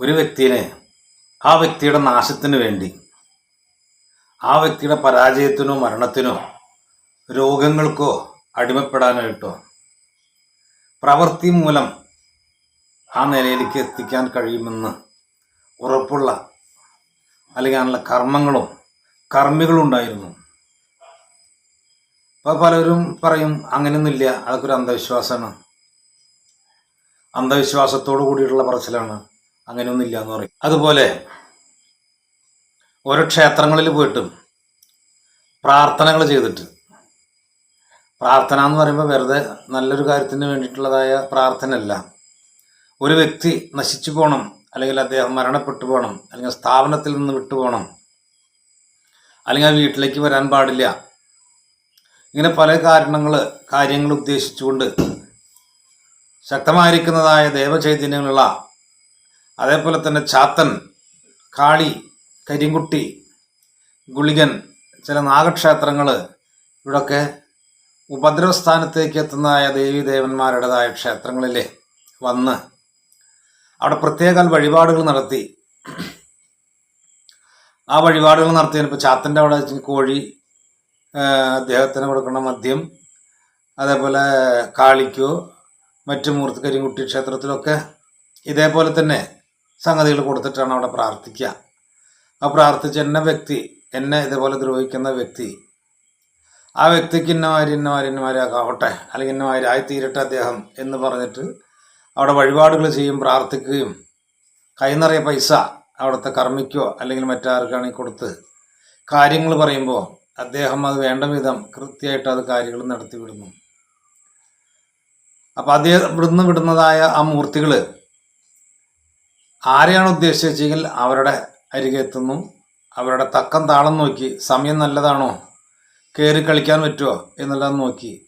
ഒരു വ്യക്തിയെ ആ വ്യക്തിയുടെ നാശത്തിന് വേണ്ടി ആ വ്യക്തിയുടെ പരാജയത്തിനോ മരണത്തിനോ രോഗങ്ങൾക്കോ അടിമപ്പെടാനായിട്ടോ പ്രവൃത്തി മൂലം ആ നിലയിലേക്ക് എത്തിക്കാൻ കഴിയുമെന്ന് ഉറപ്പുള്ള അല്ലെങ്കിൽ അതിനുള്ള കർമ്മങ്ങളും കർമ്മികളും ഉണ്ടായിരുന്നു. അപ്പോൾ പലരും പറയും അങ്ങനെയൊന്നുമില്ല അതൊക്കെ ഒരു അന്ധവിശ്വാസമാണ്. അന്ധവിശ്വാസത്തോടു കൂടിയിട്ടുള്ള പറച്ചിലാണ്. അങ്ങനെയൊന്നുമില്ല എന്ന് പറയും. അതുപോലെ ഓരോ ക്ഷേത്രങ്ങളിൽ പോയിട്ടും പ്രാർത്ഥനകൾ ചെയ്തിട്ട് പ്രാർത്ഥന എന്ന് പറയുമ്പോൾ വെറുതെ നല്ലൊരു കാര്യത്തിന് വേണ്ടിയിട്ടുള്ളതായ പ്രാർത്ഥനയല്ല. ഒരു വ്യക്തി നശിച്ചു പോകണം അല്ലെങ്കിൽ അദ്ദേഹം മരണപ്പെട്ടു പോകണം അല്ലെങ്കിൽ സ്ഥാപനത്തിൽ നിന്ന് വിട്ടുപോകണം അല്ലെങ്കിൽ ആ വീട്ടിലേക്ക് വരാൻ പാടില്ല. ഇങ്ങനെ പല കാരണങ്ങൾ കാര്യങ്ങൾ ഉദ്ദേശിച്ചുകൊണ്ട് ശക്തമായിരിക്കുന്നതായ ദേവചൈതന്യങ്ങളുള്ള അതേപോലെ തന്നെ ചാത്തൻ കാളി കരിങ്കുട്ടി ഗുളികൻ ചില നാഗക്ഷേത്രങ്ങൾ ഇവിടൊക്കെ ഉപദ്രവസ്ഥാനത്തേക്ക് എത്തുന്നതായ ദേവീദേവന്മാരുടേതായ ക്ഷേത്രങ്ങളിൽ വന്ന് അവിടെ പ്രത്യേക വഴിപാടുകൾ നടത്തി. ആ വഴിപാടുകൾ നടത്തിയപ്പോൾ ചാത്തന്റെ അവിടെ കോഴി അദ്ദേഹത്തിന് കൊടുക്കുന്ന മദ്യം അതേപോലെ കാളിക്കോ മറ്റു മൂർത്തി കരിങ്കുട്ടി ക്ഷേത്രത്തിലൊക്കെ ഇതേപോലെ തന്നെ സംഗതികൾ കൊടുത്തിട്ടാണ് അവിടെ പ്രാർത്ഥിക്കുക. ആ പ്രാർത്ഥിച്ച എന്ന വ്യക്തി എന്നെ ഇതേപോലെ ദ്രോഹിക്കുന്ന വ്യക്തി ആ വ്യക്തിക്ക് ഇന്നമാര് ഇന്നമാര് ഇന്നമാരാകട്ടെ അല്ലെങ്കിൽ ഇന്നമാര് ആയിത്തീരട്ടെ അദ്ദേഹം എന്ന് പറഞ്ഞിട്ട് അവിടെ വഴിപാടുകൾ ചെയ്യും പ്രാർത്ഥിക്കുകയും കൈ നിറയെ പൈസ അവിടുത്തെ കർമ്മിക്കോ അല്ലെങ്കിൽ മറ്റാർക്കാണെങ്കിൽ കൊടുത്ത് കാര്യങ്ങൾ പറയുമ്പോൾ അദ്ദേഹം അത് വേണ്ട വിധം കൃത്യമായിട്ട് അത് കാര്യങ്ങൾ നടത്തി വിടുന്നു അപ്പം അദ്ദേഹം ഇവിടുന്ന് വിടുന്നതായ ആ മൂർത്തികൾ ആരെയാണ് ഉദ്ദേശിച്ചെങ്കിൽ അവരുടെ അരികെ എത്തുന്നു അവരുടെ തക്കം താളം നോക്കി സമയം നല്ലതാണോ? കയറി കളിക്കാൻ പറ്റുമോ എന്നുള്ളത് നോക്കി.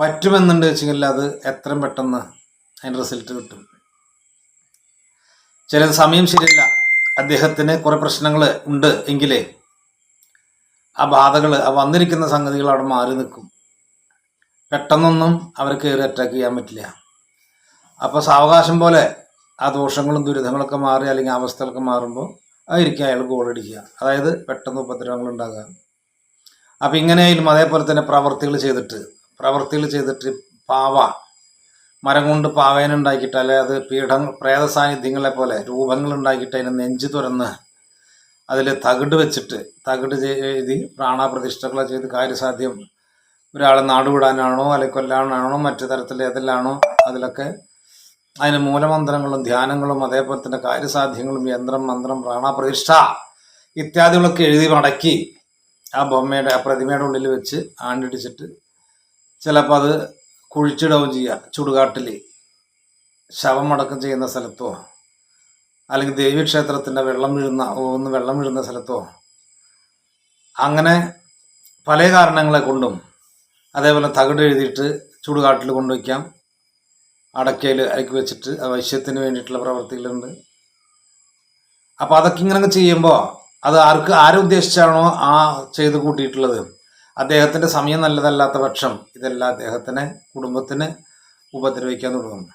പറ്റുമെന്നുണ്ട് വെച്ചെങ്കിൽ അത് എത്രയും പെട്ടെന്ന് അതിന്റെ റിസൾട്ട് കിട്ടും. ചില സമയം ശരിയല്ല. അദ്ദേഹത്തിന് കുറെ പ്രശ്നങ്ങൾ ഉണ്ട് എങ്കിലേ ആ ബാധകൾ ആ വന്നിരിക്കുന്ന സംഗതികൾ അവിടെ മാറി നിൽക്കും. പെട്ടെന്നൊന്നും അവർ കയറി അറ്റാക്ക് ചെയ്യാൻ പറ്റില്ല. അപ്പോൾ സാവകാശം പോലെ ആ ദോഷങ്ങളും ദുരിതങ്ങളൊക്കെ മാറി അല്ലെങ്കിൽ അവസ്ഥകളൊക്കെ മാറുമ്പോൾ ആയിരിക്കും അയാൾ ഗോളടിക്കുക അതായത് പെട്ടെന്ന് ഉപദ്രവങ്ങൾ ഉണ്ടാകുക. അപ്പം ഇങ്ങനെയായാലും അതേപോലെ തന്നെ പ്രവർത്തികൾ ചെയ്തിട്ട് പ്രവർത്തികൾ ചെയ്തിട്ട് പാവ മരം കൊണ്ട് പാവേന ഉണ്ടാക്കിയിട്ട് അല്ലെ അത് പീഠങ്ങൾ പ്രേത സാന്നിധ്യങ്ങളെ പോലെ രൂപങ്ങൾ ഉണ്ടാക്കിയിട്ട് അതിന് നെഞ്ച് തുറന്ന് അതിൽ തകിട് വെച്ചിട്ട് തകിട് ചെയ്- എഴുതി പ്രാണപ്രതിഷ്ഠകളെ ചെയ്ത് കാര്യസാധ്യം. ഒരാളെ നാടുവിടാനാണോ അല്ലെങ്കിൽ കൊല്ലാനാണോ മറ്റു തരത്തിൽ അതിലൊക്കെ അതിന് മൂലമന്ത്രങ്ങളും ധ്യാനങ്ങളും അതേപോലെ തന്നെ കാര്യസാധ്യങ്ങളും യന്ത്രം മന്ത്രം പ്രാണപ്രതിഷ്ഠ ഇത്യാദികളൊക്കെ എഴുതി മടക്കി ആ ബൊമ്മയുടെ ആ പ്രതിമയുടെ ഉള്ളിൽ വെച്ച് ആണ്ടിടിച്ചിട്ട് ചിലപ്പോൾ അത് കുഴിച്ചിടുകയും ചെയ്യുക ചുടുകാട്ടിൽ ശവമടക്കം ചെയ്യുന്ന സ്ഥലത്തോ അല്ലെങ്കിൽ ദേവീക്ഷേത്രത്തിന്റെ വെള്ളം വീഴുന്ന ഒന്ന് വെള്ളം വീഴുന്ന സ്ഥലത്തോ. അങ്ങനെ പല കാരണങ്ങളെ കൊണ്ടും അതേപോലെ തകിട് എഴുതിയിട്ട് ചുടുകാട്ടിൽ കൊണ്ടുവയ്ക്കാം. അടക്കയിൽ അയക്കി വെച്ചിട്ട് വൈശ്യത്തിന് വേണ്ടിയിട്ടുള്ള പ്രവർത്തികളുണ്ട്. അപ്പോൾ അതൊക്കെ ഇങ്ങനെ ചെയ്യുമ്പോൾ അത് ആർക്ക് ആരുദ്ദേശിച്ചാണോ ആ ചെയ്ത് കൂട്ടിയിട്ടുള്ളത്? അദ്ദേഹത്തിന്റെ സമയം നല്ലതല്ലാത്ത പക്ഷം ഇതെല്ലാം അദ്ദേഹത്തിനെ കുടുംബത്തിന് ഉപദ്രവിക്കാൻ തുടങ്ങും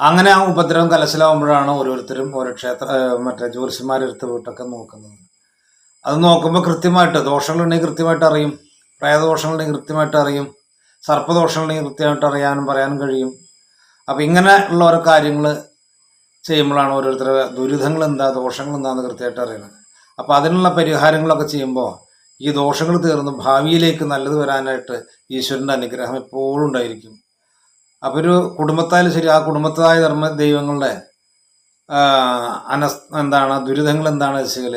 അങ്ങനെ ആ ഉപദ്രവം കലശലാവുമ്പോഴാണ് ഓരോരുത്തരും ഓരോ ക്ഷേത്ര മറ്റേ ജ്യോത്സ്യന്മാരെടുത്ത് പോയിട്ടൊക്കെ നോക്കുന്നത്. അത് നോക്കുമ്പോൾ കൃത്യമായിട്ട് ദോഷങ്ങളുണ്ടെങ്കിൽ കൃത്യമായിട്ട് അറിയും പ്രേതദോഷങ്ങളുണ്ടെങ്കിൽ കൃത്യമായിട്ട് അറിയും. സർപ്പദോഷങ്ങളുണ്ടെങ്കിൽ കൃത്യമായിട്ട് അറിയാനും പറയാനും കഴിയും. അപ്പം ഇങ്ങനെ ഉള്ള ഓരോ കാര്യങ്ങൾ ചെയ്യുമ്പോഴാണ് ഓരോരുത്തരുടെ ദുരിതങ്ങൾ എന്താ ദോഷങ്ങൾ എന്താന്ന് കൃത്യമായിട്ട് അറിയുന്നത്. അപ്പം അതിനുള്ള പരിഹാരങ്ങളൊക്കെ ചെയ്യുമ്പോൾ ഈ ദോഷങ്ങൾ തീർന്ന് ഭാവിയിലേക്ക് നല്ലത് വരാനായിട്ട് ഈശ്വരന്റെ അനുഗ്രഹം എപ്പോഴും ഉണ്ടായിരിക്കും. അപ്പോൾ ഒരു കുടുംബത്തായാലും ശരി ആ കുടുംബത്തായ ധർമ്മ ദൈവങ്ങളുടെ അനസ് എന്താണ് ദുരിതങ്ങൾ എന്താണെന്ന് വെച്ചാൽ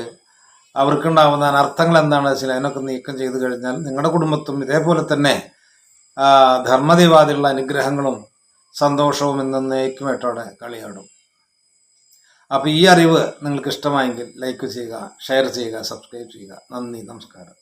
അവർക്കുണ്ടാവുന്ന അനർത്ഥങ്ങൾ എന്താണെന്ന് വെച്ചാൽ അതിനൊക്കെ നീക്കം ചെയ്ത് കഴിഞ്ഞാൽ നിങ്ങളുടെ കുടുംബത്തും ഇതേപോലെ തന്നെ ആ, ധർമ്മദൈവാദികളുടെ അനുഗ്രഹങ്ങളും സന്തോഷവും എന്നേക്കുമായിട്ടവിടെ കളിയാടും. അപ്പോൾ ഈ അറിവ് നിങ്ങൾക്ക് ഇഷ്ടമായെങ്കിൽ ലൈക്ക് ചെയ്യുക ഷെയർ ചെയ്യുക സബ്സ്ക്രൈബ് ചെയ്യുക. നന്ദി നമസ്കാരം.